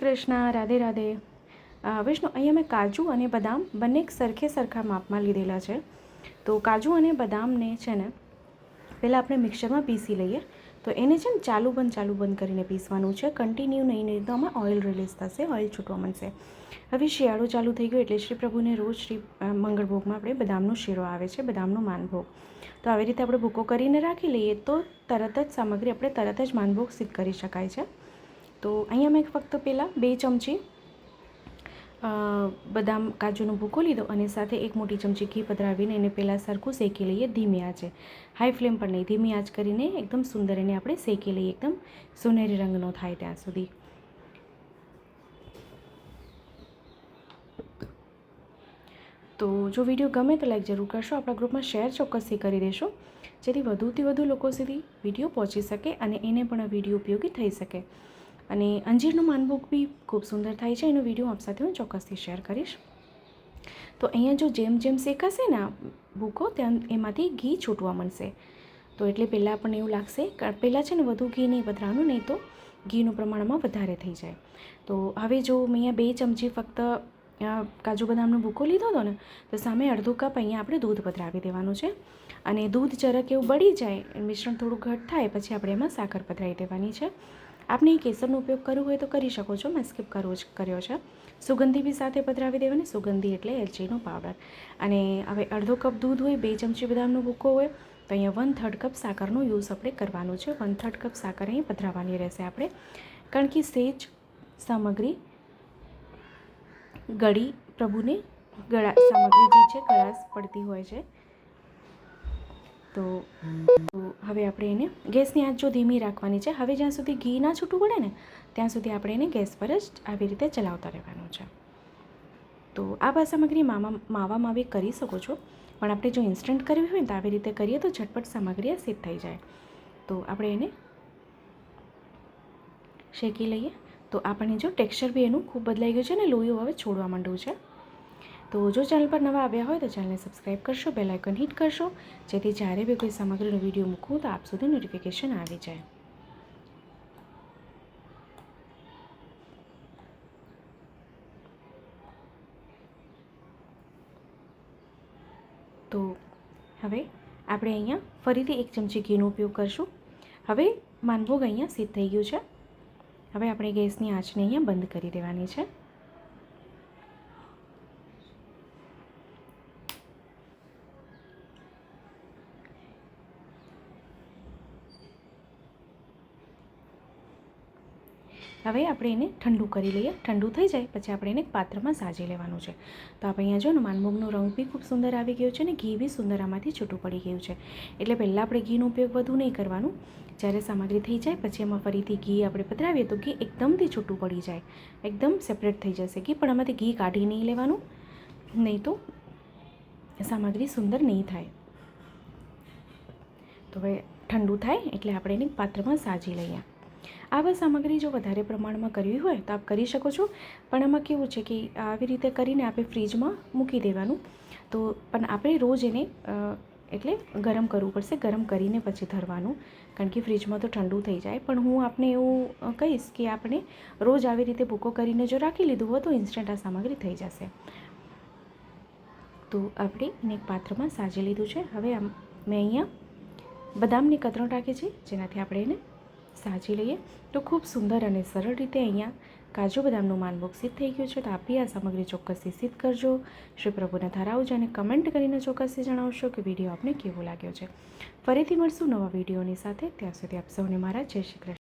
કૃષ્ણ રાધે રાધે. અ, વિષ્ણુ અહીંયા મેં કાજુ અને બદામ બંને સરખે સરખા માપમાં લીધેલા છે. તો કાજુ અને બદામને છે ને પહેલાં આપણે મિક્સરમાં પીસી લઈએ. તો એને છે ને ચાલુ બંધ ચાલુ બંધ કરીને પીસવાનું છે. કન્ટિન્યુ નહીં નહીં તો આમાં ઓઇલ રિલીઝ થશે ઓઇલ છૂટવા મળશે હવે શિયાળો ચાલુ થઈ ગયો એટલે શ્રી પ્રભુને રોજ શ્રી મંગળભોગમાં આપણે બદામનો શીરો આવે છે બદામનો માનભોગ. તો આવી રીતે આપણે ભૂકો કરીને રાખી લઈએ તો તરત જ સામગ્રી આપણે તરત જ માનભોગ સિદ્ધ કરી શકાય છે. તો અહીંયા મેં ફક્ત પહેલાં બે ચમચી બદામ કાજુનો ભૂકો લીધો અને સાથે એક મોટી ચમચી ઘી પધરાવીને એને પહેલાં સરખું શેકી લઈએ ધીમી આંચે. હાઈ ફ્લેમ પર નહીં, ધીમી આંચ કરીને એકદમ સુંદર એને આપણે શેકી લઈએ, એકદમ સોનેરી રંગનો થાય ત્યાં સુધી. તો જો વીડિયો ગમે તો લાઈક જરૂર કરશો, આપણા ગ્રુપમાં શેર ચોક્કસથી કરી દેશો, જેથી વધુથી વધુ લોકો સુધી વીડિયો પહોંચી શકે અને એને પણ વીડિયો ઉપયોગી થઈ શકે. અને અંજીરનું માનબુક બી ખૂબ સુંદર થાય છે. એનો વીડિયો આપ સાથે હું ચોક્કસથી શેર કરીશ. તો અહીંયા જો જેમ જેમ શેકાશે ને ભૂકો, ત્યાં એમાંથી ઘી છૂટવા મળશે. તો એટલે પહેલાં આપણને એવું લાગશે પહેલાં છે ને વધુ ઘી નહીં પધરાવાનું નહીં તો ઘીનું પ્રમાણમાં વધારે થઈ જાય. તો હવે જો મેં અહીંયા બે ચમચી ફક્ત કાજુ બદામનો ભૂકો લીધો હતો ને, તો સામે અડધો કપ અહીંયા આપણે દૂધ પધરાવી દેવાનું છે. અને દૂધ જરાક એવું બળી જાય મિશ્રણ થોડું ઘટ થાય, પછી આપણે એમાં સાકર પધરાવી દેવાની છે. આપને કેસરનો ઉપયોગ કરવો હોય તો કરી શકો છો, મેં સ્કીપ કરવો જ કર્યો છે. સુગંધી બી સાથે પધરાવી દેવાની, સુગંધી એટલે એલચીનો પાવડર. અને હવે અડધો કપ દૂધ હોય, બે ચમચી બદામનો ભૂકો હોય, તો અહીંયા વન થર્ડ કપ સાકરનો યુઝ આપણે કરવાનો છે. વન થર્ડ કપ સાકર અહીં પધરાવવાની રહેશે આપણે. કારણ કે સેજ સામગ્રી ગળી પ્રભુને ગળા સામગ્રી જે છે, ગળાશ પડતી હોય છે. તો હવે આપણે એને ગેસની આંચ જો ધીમી રાખવાની છે, હવે જ્યાં સુધી ઘી ના છૂટું પડે ને, ત્યાં સુધી આપણે એને ગેસ પર જ આવી રીતે ચલાવતા રહેવાનું છે. તો આ બા સામગ્રી મામા, માવા માવી કરી શકો છો, પણ આપણે જો ઇન્સ્ટન્ટ કરવી હોય ને, તો આવી રીતે કરીએ તો ઝટપટ સામગ્રી આ સેટ થઈ જાય. તો આપણે એને શેકી લઈએ. તો આપણને જો ટેક્સચર બી એનું ખૂબ બદલાઈ ગયું છે ને લોહીઓ હવે છોડવા માંડ્યું છે. તો જો ચેનલ પર નવા આવ્યા હોય તો ચેનલને સબસ્ક્રાઈબ કરશો બેલ આઇકન હિટ કરશો, જેથી જ્યારે બી કોઈ સામગ્રીનો વીડિયો મૂકું તો આપ સુધી નોટિફિકેશન આવી જાય. તો હવે આપણે અહીંયા ફરીથી એક ચમચી ઘીનો ઉપયોગ કરશું. હવે માનભોગ અહીંયા સિદ્ધ થઈ ગયું છે. હવે આપણે ગેસની આંચને અહીંયા બંધ કરી દેવાની છે. હવે આપણે એને ઠંડુ કરી લઈએ. ઠંડુ થઈ જાય, પછી આપણે એને પાત્રમાં સાજી લેવાનું છે. તો આપણે અહીંયા જો ને રંગ બી ખૂબ સુંદર આવી ગયો છે ને ઘી બી સુંદર આમાંથી છૂટું પડી ગયું છે. એટલે પહેલાં આપણે ઘીનો ઉપયોગ વધુ નહીં કરવાનું. જ્યારે સામગ્રી થઈ જાય, પછી એમાં ફરીથી ઘી આપણે પધરાવીએ તો ઘી એકદમથી છૂટું પડી જાય. એકદમ સેપરેટ થઈ જશે ઘી, પણ આમાંથી ઘી કાઢી નહીં લેવાનું, નહીં તો સામગ્રી સુંદર નહીં થાય. તો હવે ઠંડુ થાય એટલે આપણે એને પાત્રમાં સાજી લઈએ. આવા સામગ્રી જો વધારે પ્રમાણમાં કરવી હોય તો આપ કરી શકો છો, પણ આમાં કેવું છે કે આવી રીતે કરીને આપણે ફ્રીજમાં મૂકી દેવાનું. તો પણ આપણે રોજ એને એટલે ગરમ કરવું પડશે, ગરમ કરીને પછી ધરવાનું. કારણ કે ફ્રીજમાં તો ઠંડુ થઈ જાય. પણ હું આપને એવું કહીશ કે આપણે રોજ આવી રીતે ભૂકો કરીને જો રાખી લીધું હોય તો ઇન્સ્ટન્ટ આ સામગ્રી થઈ જશે. તો આપણે એને એક પાત્રમાં સાજી લીધું છે. હવે મેં અહીંયા બદામની કતરણ રાખી છે. જેનાથી આપણે એને સાજી લઈએ. તો ખૂબ સુંદર અને સરળ રીતે અહીંયા કાજુ બદામનું માનભોગ સિદ્ધ થઈ ગયું છે તો આપી આ સામગ્રી ચોક્કસથી સિદ્ધ કરજો. શ્રી પ્રભુને ધરાવજો અને કમેન્ટ કરીને ચોક્કસથી જણાવશો કે વીડિયો આપને કેવો લાગ્યો છે. ફરીથી મળશું નવા વિડીયોની સાથે. ત્યાં સુધી આપ સૌને મારા જય શ્રી કૃષ્ણ.